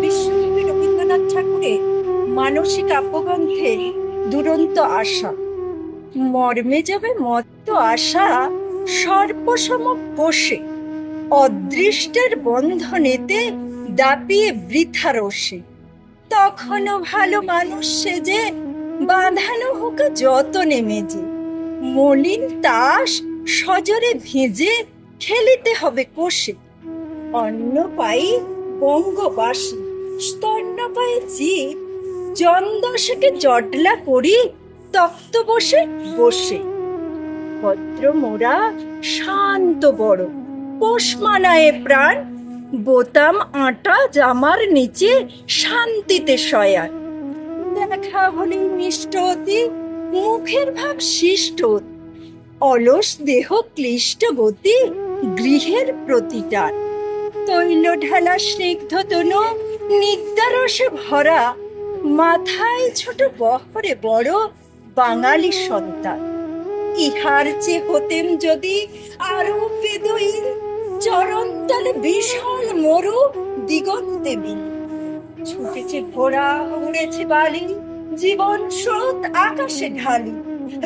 বিশ্বকবি রবীন্দ্রনাথ ঠাকুরের মানসিক কাব্যগ্রন্থে দুরন্ত আশা। মর্মে যাবে মত্ত আশা, সর্বসম বসে অদৃষ্টের বন্ধনেতে দাপিয়ে বৃথা রসে। তখনও ভালো মানুষ সেজে, বাঁধানো হোক যতনে মেজে। মলিন তাস সজরে ভেজে, খেলিতে হবে কোষে। অন্ন পাই বঙ্গবাসী। স্তন্য পায়ে জীব, জনদশকে জটলা করি তক্ত বসে বসে। ভদ্র মোরা শান্ত বড় পোষ মানায় প্রাণ, বোতাম আটা জামার নিচে শান্তিতে শয়ান। দেখা হলে মিষ্ট অতি, মুখের ভাব শিষ্ট অলস দেহ ক্লিষ্ট গতি, গৃহের প্রতিটান। তৈল ঢালা স্নিগ্ধ তনু নিদ্রারসে ভরা, মাথায় ছোট বহরে বড় বাঙালি সন্তান। ইহার চেয়ে হতেম যদি আরও বেদুইন চরণ তলে বিশাল মরু দিগন্তে বিন ছুটেছে ঘোড়া উড়েছে বালি, জীবন স্রোত আকাশে ঢালি।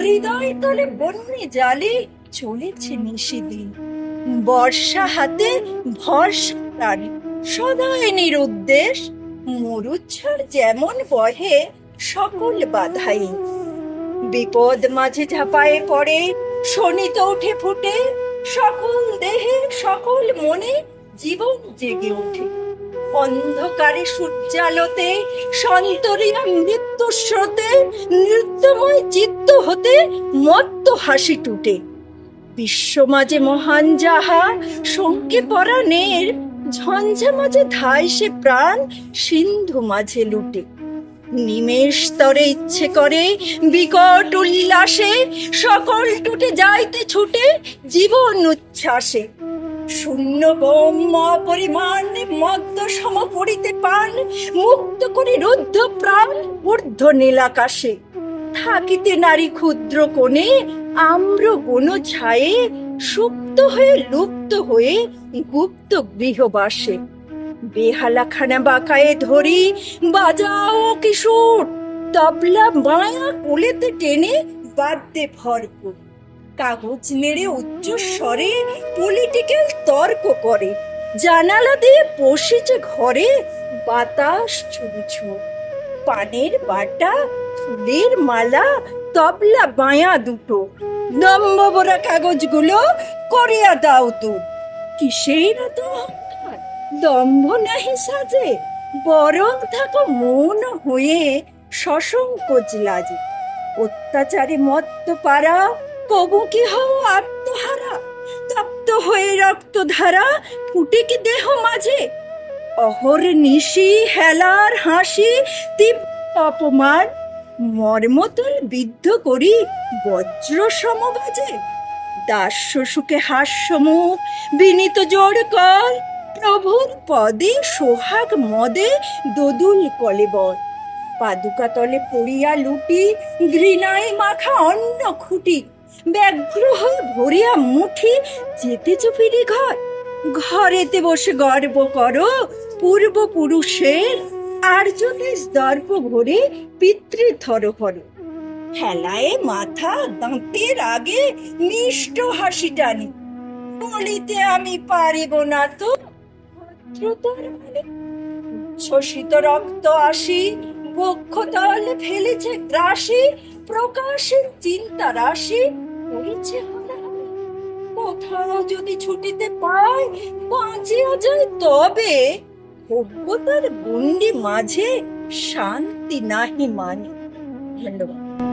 হৃদয় তলে বন্যে জালি চলেছে নিশিদিন বর্ষা হাতে ভরসা প্রাণ। সদাই নিরুদ্দেশ, মরুচ্ছর যেমন বহে, সকল বাধাই। বিপদ মাঝে ঝাঁপায়ে পড়ে শনিত উঠে ফুটে, সকল দেহে, সকল মনে জীবন জেগে ওঠে। অন্ধকারে সূর্যালোতে, সন্তরিয়া মৃত্যু স্রোতে, নৃত্যময় চিত্ত হতে মত্ত হাসি টুটে। বিশ্ব মাঝে মহান যাহা শঙ্কে পরাণের, ঝঞ্ঝা মাঝে ধায় সে প্রাণ সিন্ধু মাঝে লুটে। নিমেষ তরে ইচ্ছে করে, বিকট উল্লাসে, সকল টুটে যাইতে ছুটে, জীবন উচ্ছ্বাসে। শূন্য বোম পরিমাণ মদ্য সম পড়িতে পান, মুক্ত করে রুদ্ধ প্রাণ ঊর্ধ্ব নীলাকাশে থাকিতে নারী ক্ষুদ্র কোণে আম্র বন ছায়ে সুপ্ত হয়ে লুপ্ত হয়ে গুপ্ত গৃহবাসে বেহালাখানা বাঁকায়ে ধরি, বাজাও কিশোর। তবলা মায়া কোলেতে টেনে বাদ্যে ভরপুর। কাগজ নেড়ে উচ্চ স্বরে পলিটিক্যাল তর্ক করে। জানালা দিয়ে বসেছে ঘরে বাতাস ছুঁড়ছু পানের বাটা ফুলের মালা, তবলা, বায়া দুটো। বড়া কাগজগুলো করিয়া দাও তো। কিসের অহংকার? দম্ভ নাহি সাজে। বরং থাকো মন হয়ে সসংকোচ লাজে অত্যাচারে মত্ত পারা, কবু কি হও আত্মহারা? তপ্ত হয়ে রক্তধারা ফুটে কি দেহ মাঝে? অহর নিশি হেলার হাসি, তীব্র অপমান মর্মতল বিদ্ধ করি বজ্র সমবাজে দাস্য সুখে হাস্যমুখ বিনীত জোর কর প্রভুর পদে সোহাগ মদে দোদুল কলেবর পাদুকা তলে পড়িয়া লুটি, ঘৃণায় মাখা অন্ন খুঁটি ব্যগ্র হয়ে ভরিয়া মুঠি, যেতেছ ফিরি ঘর ঘরেতে বসে গর্ব করো পূর্বপুরুষের আর্যদেশ দর্প ভরে পিতৃথর করো হেলায় মাথা দাঁতের আগে মিষ্ট হাসি টানি। বলিতে আমি পারিব না তো। ভদ্রতার মানে শোষিত রক্ত আসি, বক্ষতল ফেলেছে গ্রাসী, প্রকাশের চিন্তা রাশি, করেছে কোথাও যদি ছুটিতে পায়, বাঁচিয়া যায় তবে সভ্যতার গণ্ডি মাঝে শান্তি নাহি মানে। ধন্যবাদ।